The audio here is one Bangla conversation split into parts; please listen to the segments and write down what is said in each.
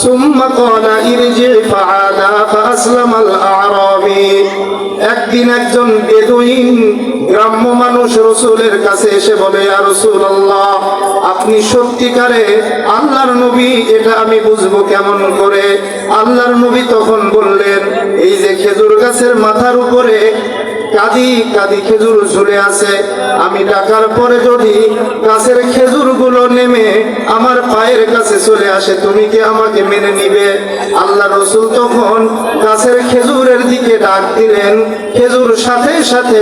ثم قال ارجع فعادا فأسلم الأعرابي একদিন একজন বেদুইন গ্রাম্য মানুষ রসুলের কাছে এসে বলে ইয়া রাসূলুল্লাহ আপনি সত্যিকারে আল্লাহর নবী এটা আমি বুঝবো কেমন করে আল্লাহর নবী তখন বললেন এই যে খেজুর গাছের মাথার উপরে কাদি কাদি খেজুর ঝুলে আছে। আমি ডাকার পরে যদি গাছের খেজুরগুলো নেমে আমার পায়ের কাছে চলে আসে, তুমি কি আমাকে মেনে নিবে? আল্লাহ রসুল তখন গাছের খেজুরের দিকে ডাক দিলেন। খেজুর সাথে সাথে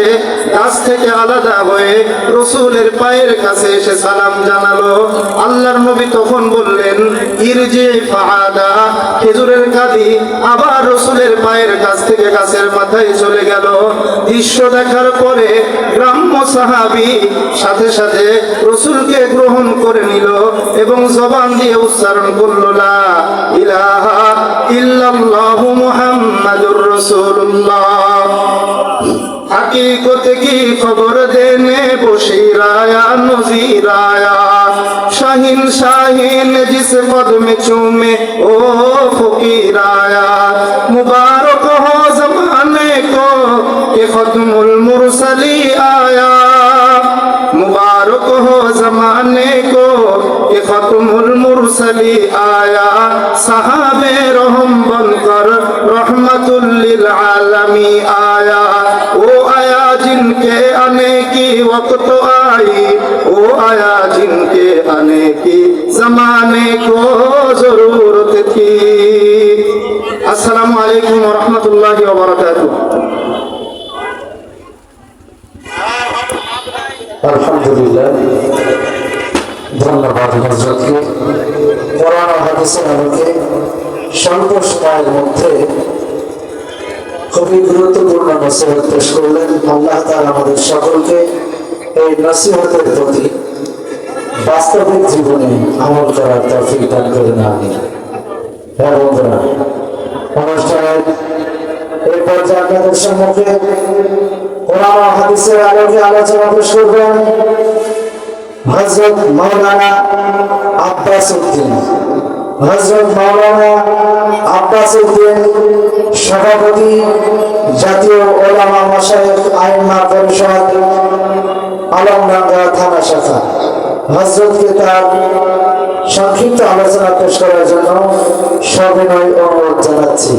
গাছ থেকে আলাদা হয়ে রসুলের পায়ের কাছে এসে সালাম জানালো। আল্লাহর নবী তখন বললেন, ইরজে ফাহাদা খেজুরের কাদি, আবার রসুলের কাছ থেকে গাছের মাথায় চলে গেল। দৃশ্য দেখার পরে গ্রাম্য সাহাবি সাথে সাথে রসুলকে গ্রহণ করে নিল এবং জবান দিয়ে উচ্চারণ করল না ইলাহা কি খবর দেনে বসিরায়া নজিরায়া শাহিন শাহিন, জিস কদমে চুমে, ও ফকিরা। खत्मुल मुरसली आया मुबारक हो जमाने को कि खत्मुल मुरसली आया साहबे रहम बनकर रहमतुल्लिल आलमी आया वो आया जिनके आने की वक्त आई वो आया जिनके आने की जमाने को আলহামদুলিল্লাহ। ধন্যবাদ হজরতকে। কোরআন হাদিসের আলোকে মধ্যে খুবই গুরুত্বপূর্ণ নসিহত পেশ করলেন আল্লাহ আমাদের সকলকে এই নসিহতের প্রতি বাস্তবিক জীবনে আমল করার তৌফিক দান করে না হ্যাঁ অনুষ্ঠানের এই পর্যায়ে আপনাদের সম্মুখে সভাপতি, জাতীয় ওলামা মাশায়েখ আইনমা পরিষদ, আলমডাঙ্গা থানা শাখা। হযরতকে তার সংক্ষিপ্ত আলোচনা পেশ করার জন্য সবিনয় অনুরোধ জানাচ্ছি।